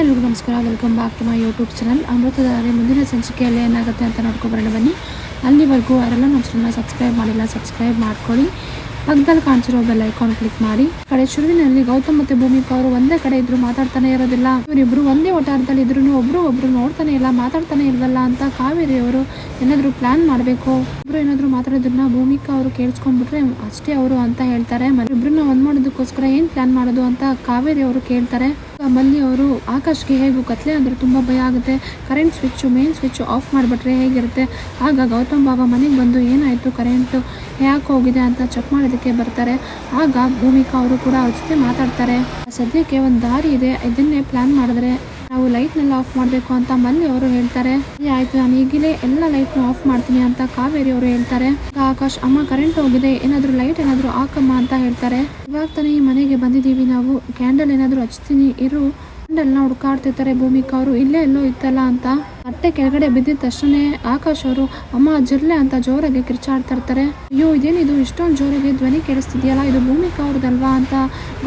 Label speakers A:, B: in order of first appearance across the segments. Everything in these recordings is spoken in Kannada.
A: ಎಲ್ರಿಗೂ ನಮಸ್ಕಾರ. Welcome back to my YouTube channel Amruthadhaare ಮುಂದಿನ ಸಂಚಿಕೆಯಲ್ಲಿ ಏನಾಗುತ್ತೆ ಅಂತ ನೋಡ್ಕೊಬರೋಣ ಬನ್ನಿ. ಅಲ್ಲಿವರೆಗೂ ಅವರೆಲ್ಲ ನಮ್ಮ ಚಾನಲ್ನ ಸಬ್ಸ್ಕ್ರೈಬ್ ಮಾಡಿಲ್ಲ ಸಬ್ಸ್ಕ್ರೈಬ್ ಮಾಡ್ಕೊಳ್ಳಿ. ಪಕ್ಕದಲ್ಲಿ ಕಾಣಿಸಿರೋ ಬೆಲ್ ಐಕಾನ್ ಕ್ಲಿಕ್ ಮಾಡಿ. ಕಡೆ ಶುರುವಿನಲ್ಲಿ ಗೌತಮ್ ಮತ್ತು ಭೂಮಿಕಾ ಅವರು ಒಂದೇ ಕಡೆ ಇದ್ರು ಮಾತಾಡ್ತಾನೆ ಇರೋದಿಲ್ಲ. ಇವರಿಬ್ಬರು ಒಂದೇ ಒಟ್ಟಾರದಲ್ಲಿ ಇದ್ರು ಒಬ್ರು ಒಬ್ರು ನೋಡ್ತಾನೆ ಇಲ್ಲ, ಮಾತಾಡ್ತಾನೆ ಇಲ್ವಲ್ಲ ಅಂತ ಕಾವೇರಿ ಅವರು ಏನಾದ್ರು ಪ್ಲಾನ್ ಮಾಡಬೇಕು? ಇಬ್ರು ಏನಾದ್ರು ಮಾತಾಡೋದನ್ನ ಭೂಮಿಕಾ ಅವರು ಕೇಳಿಸ್ಕೊಂಡ್ಬಿಟ್ರೆ ಅಷ್ಟೇ ಅವರು ಅಂತ ಹೇಳ್ತಾರೆ. ಇಬ್ರನ್ನ ಒಂದು ಮಾಡೋದಕ್ಕೋಸ್ಕರ ಏನ್ ಪ್ಲಾನ್ ಮಾಡೋದು ಅಂತ ಕಾವೇರಿ ಅವರು ಕೇಳ್ತಾರೆ. ಮಲ್ಲಿ ಅವರು ಆಕಾಶ್ಗೆ ಹೇಗೂ ಕತ್ಲೆ ಅಂದರೆ ತುಂಬ ಭಯ ಆಗುತ್ತೆ. Current switch main switch off ಮಾಡಿಬಿಟ್ರೆ ಹೇಗಿರುತ್ತೆ? ಆಗ ಗೌತಮ್ ಬಾಬಾ ಮನೆಗೆ ಬಂದು ಏನಾಯಿತು? ಕರೆಂಟು ಯಾಕೆ ಹೋಗಿದೆ ಅಂತ ಚೆಕ್ ಮಾಡೋದಕ್ಕೆ ಬರ್ತಾರೆ. ಆಗ ಭೂಮಿಕಾ ಅವರು ಕೂಡ ಅವ್ರ ಜೊತೆ ಮಾತಾಡ್ತಾರೆ. ಸದ್ಯಕ್ಕೆ ಒಂದು ದಾರಿ ಇದೆ. ಇದನ್ನೇ ಪ್ಲ್ಯಾನ್ ಮಾಡಿದ್ರೆ ನಾವು ಲೈಟ್ನೆಲ್ಲ ಆಫ್ ಮಾಡಬೇಕು ಅಂತ ಮಲ್ಲಿ ಅವರು ಹೇಳ್ತಾರೆ. "ಸರಿ, ಆಯ್ತು ನಾನು ಈಗಲೇ ಎಲ್ಲ ಲೈಟ್ನ ಆಫ್ ಮಾಡ್ತೀನಿ ಅಂತ ಕಾವೇರಿ ಅವರು ಹೇಳ್ತಾರೆ. ಆಕಾಶ್ ಅಮ್ಮ ಕರೆಂಟ್ ಹೋಗಿದೆ ಏನಾದರೂ ಲೈಟ್ ಏನಾದರೂ ಹಾಕಮ್ಮ ಅಂತ ಹೇಳ್ತಾರೆ. ಇವಾಗ ತಾನೇ ಈ ಮನೆಗೆ ಬಂದಿದ್ದೀವಿ ನಾವು ಕ್ಯಾಂಡಲ್ ಏನಾದರೂ ಹಚ್ತೀನಿ ಇರು. ಕ್ಯಾಂಡಲ್ನ ಹುಡುಕಾಡ್ತಿರ್ತಾರೆ ಭೂಮಿಕಾ ಅವರು ಇಲ್ಲೇ ಎಲ್ಲೋ ಇತ್ತಲ್ಲ ಅಂತ. ಅಟ್ಟೆ ಕೆಳಗಡೆ ಬಿದ್ದಿದ ತಕ್ಷಣ ಆಕಾಶ್ ಅವರು, ಅಮ್ಮ, ಜಿರ್ಲೆ ಅಂತ ಜೋರಾಗಿ ಕಿರ್ಚಾಡ್ತಾ ಇರ್ತಾರೆ. ಅಯ್ಯೋ, ಇದೇನಿದು? ಇಷ್ಟೊಂದು ಜೋರಾಗಿ ಧ್ವನಿ ಕೇಳಿಸ್ತಿದ್ಯಲ್ಲ, ಇದು ಭೂಮಿಕಾ ಅವ್ರದಲ್ವಾ? ಅಂತ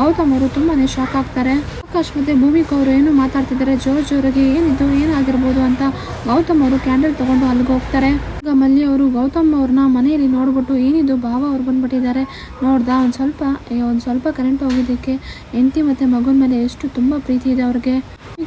A: ಗೌತಮ್ ಅವರು ತುಂಬಾನೇ ಶಾಕ್ ಆಗ್ತಾರೆ. ಆಕಾಶ್ ಮತ್ತೆ ಭೂಮಿಕಾ ಅವರು ಏನು ಮಾತಾಡ್ತಿದ್ದಾರೆ? ಜೋರ್ ಜೋರಾಗಿ ಏನಿದು? ಏನಾಗಿರ್ಬೋದು ಅಂತ ಗೌತಮ್ ಅವರು ಕ್ಯಾಂಡಲ್ ತಗೊಂಡು ಅಲ್ಲಿಗೆ ಹೋಗ್ತಾರೆ. ಈಗ ಮಲ್ಲಿ ಅವರು ಗೌತಮ್ ಅವ್ರನ್ನ ಮನೆಯಲ್ಲಿ ನೋಡ್ಬಿಟ್ಟು, ಏನಿದು? ಭಾವ ಅವ್ರು ಬಂದ್ಬಿಟ್ಟಿದ್ದಾರೆ. ನೋಡ್ದಾ? ಒಂದು ಸ್ವಲ್ಪ ಅಯ್ಯೋ ಒಂದು ಸ್ವಲ್ಪ ಕರೆಂಟ್ ಹೋಗಿದ್ದಕ್ಕೆ ಹೆಂಡತಿ ಮತ್ತೆ ಮಗನ ಮೇಲೆ ಎಷ್ಟು ತುಂಬಾ ಪ್ರೀತಿ ಇದೆ ಅವ್ರಿಗೆ.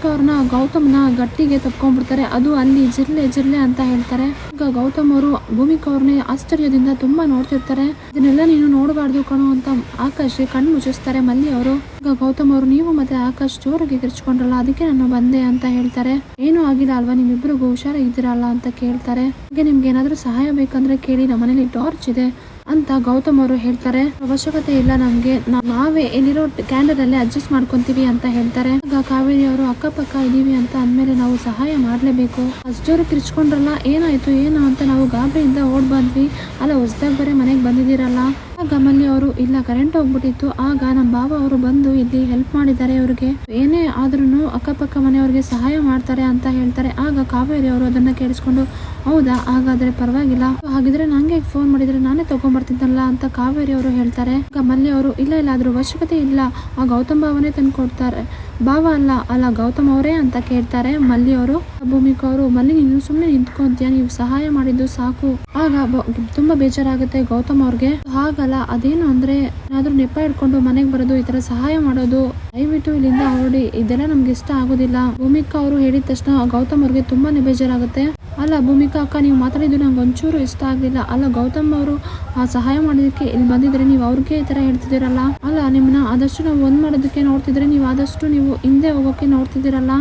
A: ಅವ್ರನ್ನ ಗೌತಮ್ನ ಗಟ್ಟಿಗೆ ತಪ್ಕೊಂಡ್ಬಿಡ್ತಾರೆ. ಅದು ಅಲ್ಲಿ ಜಿರ್ಲೆ ಜಿರ್ಲೆ ಅಂತ ಹೇಳ್ತಾರೆ. ಈಗ ಗೌತಮ್ ಅವರು ಭೂಮಿಕಾ ಅವ್ರನ್ನೇ ಆಶ್ಚರ್ಯದಿಂದ ತುಂಬಾ ನೋಡ್ತಿರ್ತಾರೆ. ಇದನ್ನೆಲ್ಲ ನೀನು ನೋಡಬಾರ್ದು ಕಣೋ ಅಂತ ಆಕಾಶ್ ಕಣ್ಣು ಮುಚ್ಚಿಸ್ತಾರೆ ಮಲ್ಲಿ ಅವರು. ಈಗ ಗೌತಮ್ ಅವರು, ನೀವು ಮತ್ತೆ ಆಕಾಶ್ ಜೋರಾಗಿ ಕಿರ್ಚ್ಕೊಂಡ್ರಲ್ಲ, ಅದಕ್ಕೆ ನಾನು ಬಂದೆ ಅಂತ ಹೇಳ್ತಾರೆ. ಏನೂ ಆಗಿಲ್ಲ ಅಲ್ವಾ, ನಿಮ್ಮಿಬ್ರಿಗೂ ಹುಷಾರಾಗಿದ್ದೀರಲ್ಲ ಅಂತ ಕೇಳ್ತಾರೆ. ಹಾಗೆ ನಿಮ್ಗೆ ಏನಾದ್ರೂ ಸಹಾಯ ಬೇಕಂದ್ರೆ ಕೇಳಿ ನಮ್ಮ ಮನೇಲಿ ಟಾರ್ಚ್ ಇದೆ. ಅಂತ ಗೌತಮ್ ಅವರು ಹೇಳ್ತಾರೆ. ಅವಶ್ಯಕತೆ ಇಲ್ಲ ನಮ್ಗೆ. ನಾವೇ ಎಲ್ಲಿರೋ ಕ್ಯಾಂಡರ್ ಅಲ್ಲಿ ಅಡ್ಜಸ್ಟ್ ಮಾಡ್ಕೊಂತೀವಿ ಅಂತ ಹೇಳ್ತಾರೆ. ಆಗ ಕಾವೇರಿ ಅವರು, ಅಕ್ಕಪಕ್ಕ ಇದೀವಿ ಅಂತ ಅಂದ್ಮೇಲೆ ನಾವು ಸಹಾಯ ಮಾಡ್ಲೇಬೇಕು. ಅಷ್ಟೋರು ಕಿರ್ಚ್ಕೊಂಡ್ರಲ್ಲ, ಏನಾಯ್ತು, ಏನು ಅಂತ ನಾವು ಗಾಬರಿಯಿಂದ ಓಡ್ ಬಂದ್ವಿ ಅಲ್ಲ, ಹೊಸದಾಗ ಬರೀ ಮನೆಗೆ ಬಂದಿದ್ದೀರಲ್ಲ. ಆಗ ಮಲ್ಲಿ ಅವರು, ಇಲ್ಲ ಕರೆಂಟ್ ಹೋಗ್ಬಿಟ್ಟಿತ್ತು. ಆಗ ನಮ್ಮ ಬಾವ ಅವರು ಬಂದು ಇಲ್ಲಿ ಹೆಲ್ಪ್ ಮಾಡಿದ್ದಾರೆ ಅವ್ರಿಗೆ. ಏನೇ ಆದ್ರೂ ಅಕ್ಕಪಕ್ಕ ಮನೆಯವ್ರಿಗೆ ಸಹಾಯ ಮಾಡ್ತಾರೆ ಅಂತ ಹೇಳ್ತಾರೆ. ಆಗ ಕಾವೇರಿ ಅವರು ಅದನ್ನ ಕೇಳಿಸ್ಕೊಂಡು, ಹೌದಾ, ಹಾಗಾದ್ರೆ ಪರವಾಗಿಲ್ಲ. ಹಾಗಿದ್ರೆ ನಂಗೆ ಫೋನ್ ಮಾಡಿದ್ರೆ ನಾನೇ ತಗೊಂಡ್ಬರ್ತಿದ್ದಲ್ಲ ಅಂತ ಕಾವೇರಿ ಅವರು ಹೇಳ್ತಾರೆ. ಗಮಲ್ಲಿ ಮಲ್ಲಿ ಅವರು, ಇಲ್ಲ ಇಲ್ಲ ಅದ್ರ ಅವಶ್ಯಕತೆ ಇಲ್ಲ. ಆ ಗೌತಮ್ ಭಾವನೆ ತಂದು ಕೊಡ್ತಾರೆ ಭಾವ ಅಲ್ಲ ಅಲ್ಲ ಗೌತಮ್ ಅವರೇ ಅಂತ ಕೇಳ್ತಾರೆ ಮಲ್ಲಿ ಅವರು ಭೂಮಿಕಾ ಅವರು, ಮಲ್ಲಿ ನೀನು ಸುಮ್ಮನೆ ನಿಂತ್ಕೊಂತೀಯ, ನೀವು ಸಹಾಯ ಮಾಡಿದ್ದು ಸಾಕು. ಆಗ ತುಂಬಾ ಬೇಜಾರಾಗುತ್ತೆ ಗೌತಮ್ ಅವ್ರಿಗೆ. ಹಾಗಲ್ಲ, ಅದೇನು ಅಂದ್ರೆ ಏನಾದ್ರೂ ನೆಪ ಇಟ್ಕೊಂಡು ಮನೆಗೆ ಬರೋದು, ಈ ತರ ಸಹಾಯ ಮಾಡೋದು. ದಯವಿಟ್ಟು ಇಲ್ಲಿಂದ ಹೊರಡಿ, ಇದೆಲ್ಲ ನಮ್ಗೆ ಇಷ್ಟ ಆಗೋದಿಲ್ಲ. ಭೂಮಿಕಾ ಅವರು ಹೇಳಿದ ತಕ್ಷಣ ಗೌತಮ್ ಅವ್ರಿಗೆ ತುಂಬಾನೇ ಬೇಜಾರಾಗುತ್ತೆ. ಅಲ್ಲ, ಭೂಮಿಕಾ ಅಕ್ಕ, ನೀವು ಮಾತಾಡಿದ್ದು ನಂಗೆ ಒಂಚೂರು ಇಷ್ಟ ಆಗಲಿಲ್ಲ. ಅಲ್ಲ, ಗೌತಮ್ ಅವರು ಆ ಸಹಾಯ ಮಾಡೋದಕ್ಕೆ ಇಲ್ಲಿ ಬಂದಿದ್ರೆ ನೀವು ಅವ್ರಿಗೆ ಈ ತರ ಹೇಳ್ತಿದ್ದೀರಲ್ಲ? ಅಲ್ಲ, ನಿಮ್ಮನ್ನ ಆದಷ್ಟು ನಾವು ಒಂದ್ ಮಾಡೋದಕ್ಕೆ ನೋಡ್ತಿದ್ರೆ ನೀವು ಆದಷ್ಟು ನೀವು ಹಿಂದೆ ಹೋಗೋಕೆ ನೋಡ್ತಿದ್ದೀರಲ್ಲ?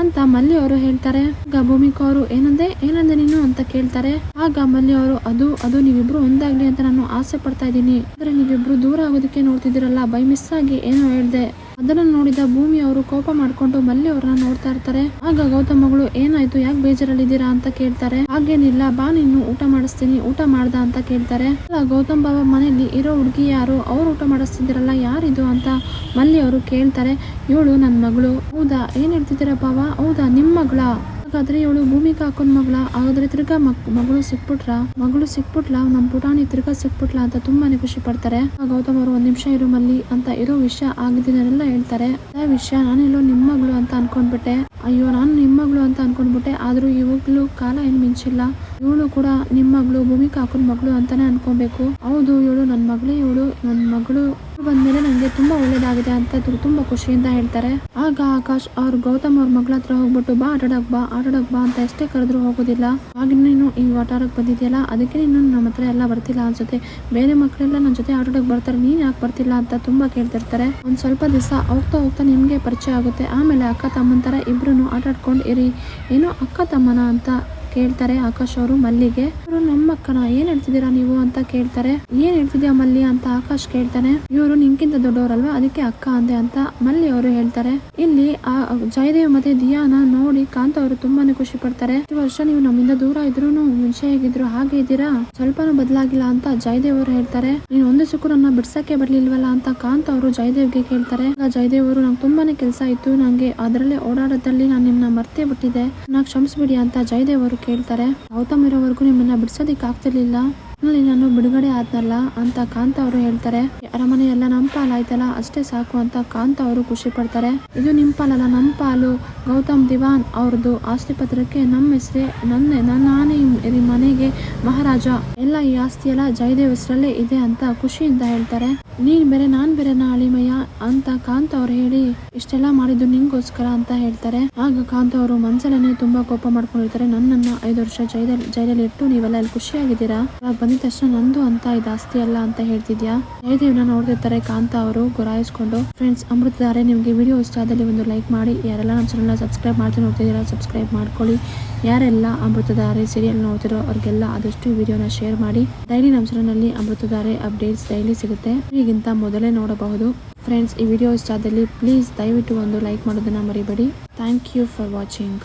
A: ಅಂತ ಮಲ್ಲಿ ಅವರು ಹೇಳ್ತಾರೆ. ಆಗ ಭೂಮಿಕಾ ಅವರು, ಏನಂದೆ? ಏನಂದೆ ನೀನು? ಅಂತ ಕೇಳ್ತಾರೆ. ಆಗ ಮಲ್ಲಿ ಅವರು, ಅದು ಅದು ನೀವಿಬ್ರು ಒಂದಾಗ್ಲಿ ಅಂತ ನಾನು ಆಸೆ ಪಡ್ತಾ ಇದ್ದೀನಿ. ಅಂದ್ರೆ ನೀವಿಬ್ರು ದೂರ ಆಗೋದಕ್ಕೆ ನೋಡ್ತಿದ್ದೀರಲ್ಲ? ಬೈ ಮಿಸ್ ಆಗಿ ಏನೋ ಹೇಳ್ದೆ. ಅದನ್ನ ನೋಡಿದ ಭೂಮಿ ಅವರು ಕೋಪ ಮಾಡ್ಕೊಂಡು ಮಲ್ಲಿ ಅವ್ರನ್ನ ನೋಡ್ತಾ ಇರ್ತಾರೆ. ಆಗ ಗೌತಮಗಳು ಮಗಳು, ಏನಾಯ್ತು? ಯಾಕೆ ಬೇಜಾರಲ್ಲಿದ್ದೀರಾ? ಅಂತ ಕೇಳ್ತಾರೆ. ಹಾಗೇನಿಲ್ಲ, ಬಾ ನೀನು, ಊಟ ಮಾಡಿಸ್ತೀನಿ, ಊಟ ಮಾಡ್ದ ಅಂತ ಕೇಳ್ತಾರೆ. ಗೌತಮ್ ಬಾಬಾ ಮನೆಯಲ್ಲಿ ಇರೋ ಹುಡುಗಿ ಯಾರು? ಅವ್ರು ಊಟ ಮಾಡಿಸ್ತಿದ್ದೀರಲ್ಲ, ಯಾರಿದು? ಅಂತ ಮಲ್ಲಿ ಅವರು ಕೇಳ್ತಾರೆ. ಇವಳು ನನ್ನ ಮಗಳು. ಹೌದಾ? ಏನ್ ಹೇಳ್ತಿದ್ದೀರಾ ಬಾಬಾ ಹೌದಾ ನಿಮ್ಮ ಮಗಳ? ಹಾಗಾದ್ರೆ ಇವಳು ಭೂಮಿಗೆ ಹಾಕೊಂಡ್ ಮಗಳ. ಹಾಗಾದ್ರೆ ತಿರ್ಗಾ ಮಗಳು ಸಿಕ್ಬಿಟ್ರ? ಮಗಳು ಸಿಕ್ಬಿಟ್ಲ? ನಮ್ ಪುಟಾಣಿ ತಿರ್ಗಾ ಸಿಕ್ಬಿಟ್ಲ ಅಂತ ತುಂಬಾನೇ ಖುಷಿ ಪಡ್ತಾರೆ. ಗೌತಮ್ ಅವರು ಒಂದ್ ನಿಮಿಷ ಇರು ಮಲ್ಲಿ ಅಂತ ಇರೋ ವಿಷಯ ಆಗಿದ್ದೀನೆಲ್ಲ ಹೇಳ್ತಾರೆ. ಆ ವಿಷಯ ನಾನೆಲ್ಲೋ ನಿಮ್ ಮಗಳು ಅಂತ ಅನ್ಕೊಂಡ್ಬಿಟ್ಟೆ. ಅಯ್ಯೋ, ನಾನು ನಿಮ್ ಮಗಳು ಅಂತ ಅನ್ಕೊಂಡ್ಬಿಟ್ಟೆ. ಆದ್ರೂ ಇವಾಗ್ಲೂ ಕಾಲ ಏನ್ ಮಿಂಚಿಲ್ಲ. ಇವಳು ಕೂಡ ನಿಮ್ ಮಗಳು ಭೂಮಿಕಾ ಹಾಕೊಂಡ್ ಮಗಳು ಅಂತಾನೆ ಅನ್ಕೊಬೇಕು. ಹೌದು, ಇವಳು ನನ್ ಮಗಳೇ ಇವಳು. ನನ್ ಮಗಳು ಬಂದ್ಮೇಲೆ ನಂಗೆ ತುಂಬಾ ಒಳ್ಳೇದಾಗಿದೆ ಅಂತ ತುಂಬಾ ಖುಷಿಯಿಂದ ಹೇಳ್ತಾರೆ. ಆಗ ಆಕಾಶ್ ಅವ್ರ ಗೌತಮ್ ಅವ್ರ ಮಗಳ ಹತ್ರ ಹೋಗ್ಬಿಟ್ಟು, ಬಾ, ಆಟಾಡಕ್ ಬಾ ಆಟಾಡಕ್ ಬಾ ಅಂತ ಎಷ್ಟೇ ಕರೆದ್ರು ಹೋಗೋದಿಲ್ಲ. ಆಗ ನೀನು ಈ ಆಟಾಡಕ್ ಬಂದಿದೆಯಲ್ಲ, ಅದಕ್ಕೆ ನೀನು ನಮ್ಮ ಹತ್ರ ಎಲ್ಲ ಬರ್ತಿಲ್ಲ ಅನ್ಸುತ್ತೆ. ಬೇರೆ ಮಕ್ಕಳೆಲ್ಲ ನನ್ನ ಜೊತೆ ಆಟಾಡಕ್ ಬರ್ತಾರೆ, ನೀನ್ ಯಾಕೆ ಬರ್ತಿಲ್ಲ ಅಂತ ತುಂಬಾ ಕೇಳ್ತಿರ್ತಾರೆ. ಒಂದ್ ಸ್ವಲ್ಪ ದಿವಸ ಹೋಗ್ತಾ ಹೋಗ್ತಾ ನಿಮ್ಗೆ ಪರಿಚಯ ಆಗುತ್ತೆ. ಆಮೇಲೆ ಅಕ್ಕ ತಮ್ಮನ ತರ ಇಬ್ರು ಆಟಾಡ್ಕೊಂಡು ಇರಿ. ಏನೋ ಅಕ್ಕ ತಮ್ಮನ ಅಂತ ಕೇಳ್ತಾರೆ ಆಕಾಶ್ ಅವರು ಮಲ್ಲಿಗೆ. ಇವರು ನಮ್ಮ ಅಕ್ಕನ, ಏನ್ ಹೇಳ್ತಿದ್ದೀರಾ ನೀವು? ಅಂತ ಕೇಳ್ತಾರೆ. ಏನ್ ಹೇಳ್ತಿದ್ಯಾ ಮಲ್ಲಿ? ಅಂತ ಆಕಾಶ್ ಕೇಳ್ತಾನೆ. ಇವರು ನಿಂಕಿಂತ ದೊಡ್ಡವರಲ್ವಾ? ಅದಕ್ಕೆ ಅಕ್ಕ ಅಂದೆ ಅಂತ ಮಲ್ಲಿ ಅವರು ಹೇಳ್ತಾರೆ. ಇಲ್ಲಿ ಆ ಜಯದೇವ್ ಮತ್ತೆ ದಿಯಾನ ನೋಡಿ ಕಾಂತ ಅವರು ತುಂಬಾನೇ ಖುಷಿ ಪಡ್ತಾರೆ. ಈ ವರ್ಷ ನೀವು ನಮ್ಮಿಂದ ದೂರ ಇದ್ರು ಮುಂಚೆ ಹೇಗಿದ್ರು ಹಾಗೆ ಇದ್ದೀರಾ? ಸ್ವಲ್ಪನೂ ಬದಲಾಗಿಲ್ಲ ಅಂತ ಜಯದೇವ್ ಅವರು ಹೇಳ್ತಾರೆ. ನೀನು ಒಂದು ಸುಕ್ಕು ಬಿಡ್ಸಕ್ಕೆ ಬರ್ಲಿಲ್ವಲ್ಲ ಅಂತ ಕಾಂತ ಅವರು ಜಯದೇವ್ಗೆ ಕೇಳ್ತಾರೆ. ಜಯದೇವ್ ಅವರು, ನಂಗೆ ತುಂಬಾನೇ ಕೆಲಸ ಇತ್ತು. ನಂಗೆ ಅದರಲ್ಲೇ ಓಡಾಡೋದ್ರಲ್ಲಿ ನಾನು ನಿಮ್ನ ಮರ್ತೇ ಬಿಟ್ಟಿದೆ ನಾ ಕ್ಷಮಿಸ್ಬಿಡಿ ಅಂತ ಜಯದೇವ್ ಅವರು ಕೇಳ್ತಾರೆ. ಗೌತಮ್ ಇರೋವರೆಗೂ ನಿಮ್ಮನ್ನ ಬಿಡ್ಸೋದಿಕ್ ಆಗ್ತಿರ್ಲಿಲ್ಲ. ನಾನು ಬಿಡುಗಡೆ ಆದ್ನಲ್ಲ ಅಂತ ಕಾಂತ ಅವರು ಹೇಳ್ತಾರೆ. ಅರಮನೆ ಎಲ್ಲ ನಮ್ಮ ಪಾಲಾಯ್ತಲ್ಲ ಅಷ್ಟೇ ಸಾಕು ಅಂತ ಕಾಂತ ಅವರು ಖುಷಿ ಪಡ್ತಾರೆ. ಇದು ನಿಮ್ ಪಾಲಲ್ಲ ನಮ್ಮ ಪಾಲು. ಗೌತಮ್ ದಿವಾನ್ ಅವ್ರದ್ದು ಆಸ್ತಿ ಪತ್ರಕ್ಕೆ ನಮ್ಮ ಹೆಸರೇ, ನನ್ನ, ನಾನೇ ಮನೆಗೆ ಮಹಾರಾಜ. ಎಲ್ಲ ಈ ಆಸ್ತಿ ಎಲ್ಲ ಜಯದೇವ್ ಹೆಸರಲ್ಲೇ ಇದೆ ಅಂತ ಖುಷಿಯಿಂದ ಹೇಳ್ತಾರೆ. ನೀನ್ ಬೇರೆ, ನಾನ್ ಬೇರೆ ಅಳಿಮಯ್ಯ ಅಂತ ಕಾಂತ ಅವ್ರು ಹೇಳಿ ಇಷ್ಟೆಲ್ಲ ಮಾಡಿದ್ದು ನಿಂಗೋಸ್ಕರ ಅಂತ ಹೇಳ್ತಾರೆ. ಆಗ ಕಾಂತ ಅವರು ಮನ್ಸಲ್ಲೇ ತುಂಬಾ ಕೋಪ ಮಾಡ್ಕೊಂಡಿರ್ತಾರೆ. ನನ್ನನ್ನ ಐದು ವರ್ಷ ಜೈಲಲ್ಲಿ ಜೈಲಲ್ಲಿ ಇಟ್ಟು ನೀವೆಲ್ಲ ಇಲ್ಲಿ ಖುಷಿಯಾಗಿದ್ದೀರಾ? ಬಂದಿದ ತಕ್ಷಣ ನಂದು ಅಂತ ಇದು ಆಸ್ತಿ ಅಲ್ಲ ಅಂತ ಹೇಳ್ತಿದ್ಯಾ? ಜಯದೇವ್ನ ನೋಡ್ತಿರ್ತಾರೆ ಕಾಂತ ಅವರು ಗುರಾಯಿಸ್ಕೊಂಡು. ಫ್ರೆಂಡ್ಸ್ ಅಮೃತದಾರೆ ನಿಮಗೆ ವಿಡಿಯೋ ಇಷ್ಟ ಆದಲ್ಲಿ ಒಂದು ಲೈಕ್ ಮಾಡಿ. ಯಾರೆಲ್ಲ ನಮ್ಮ ಚಾನಲ್ನ ಸಬ್ಸ್ಕ್ರೈಬ್ ಮಾಡ್ತಾ ನೋಡ್ತಿದ್ದೀರಾ ಸಬ್ಸ್ಕ್ರೈಬ್ ಮಾಡ್ಕೊಳ್ಳಿ. ಯಾರೆಲ್ಲ ಅಮೃತದಾರೆ ಸೀರಿಯಲ್ ನೋಡ್ತಿರೋ ಅವ್ರಿಗೆಲ್ಲ ಆದಷ್ಟು ವಿಡಿಯೋನ ಶೇರ್ ಮಾಡಿ. ಡೈಲಿ ನಮ್ಮ ಚಾನಲ್ನಲ್ಲಿ ಅಮೃತಧಾರೆ ಅಪ್ಡೇಟ್ಸ್ ಡೈಲಿ ಸಿಗುತ್ತೆ. ಈಗಿಂತ ಮೊದಲೇ ನೋಡಬಹುದು. ಫ್ರೆಂಡ್ಸ್ ಈ ವಿಡಿಯೋ ಇಷ್ಟ ಆದಲ್ಲಿ ಪ್ಲೀಸ್ ದಯವಿಟ್ಟು ಒಂದು ಲೈಕ್ ಮಾಡೋದನ್ನ ಮರಿಬೇಡಿ. Thank you for watching